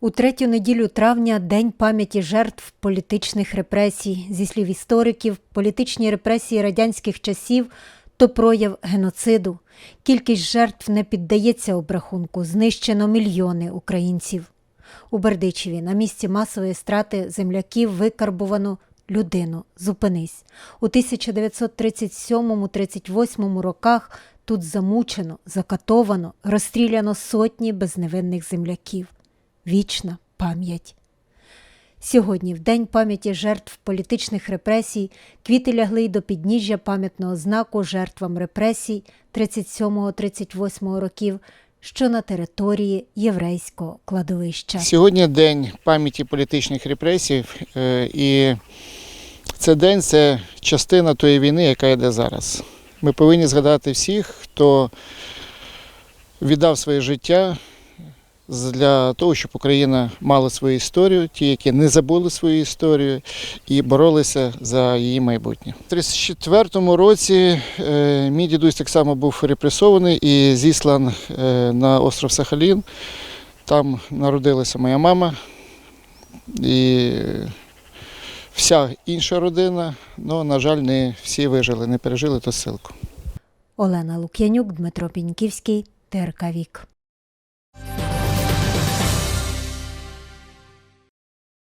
У третю неділю травня День пам'яті жертв політичних репресій. Зі слів істориків, політичні репресії радянських часів то прояв геноциду. Кількість жертв не піддається обрахунку. Знищено мільйони українців. У Бердичеві на місці масової страти земляків викарбувано людину. Зупинись. У 1937-38 роках тут замучено, закатовано, розстріляно сотні безневинних земляків. Вічна пам'ять. Сьогодні, в День пам'яті жертв політичних репресій, квіти лягли й до підніжжя пам'ятного знаку жертвам репресій 37-38 років, що на території єврейського кладовища. Сьогодні день пам'яті політичних репресій, е, і це день це частина тої війни, яка йде зараз. Ми повинні згадати всіх, хто віддав своє життя для того, щоб Україна мала свою історію, ті, які не забули свою історію і боролися за її майбутнє. У 1934 році е, мій дідусь так само був репресований і зіслан е, на остров Сахалін. Там народилася моя мама і вся інша родина, але, на жаль, не всі вижили, не пережили ту ссилку. Олена Лук'янюк, Дмитро Піньківський, ТРК Вік.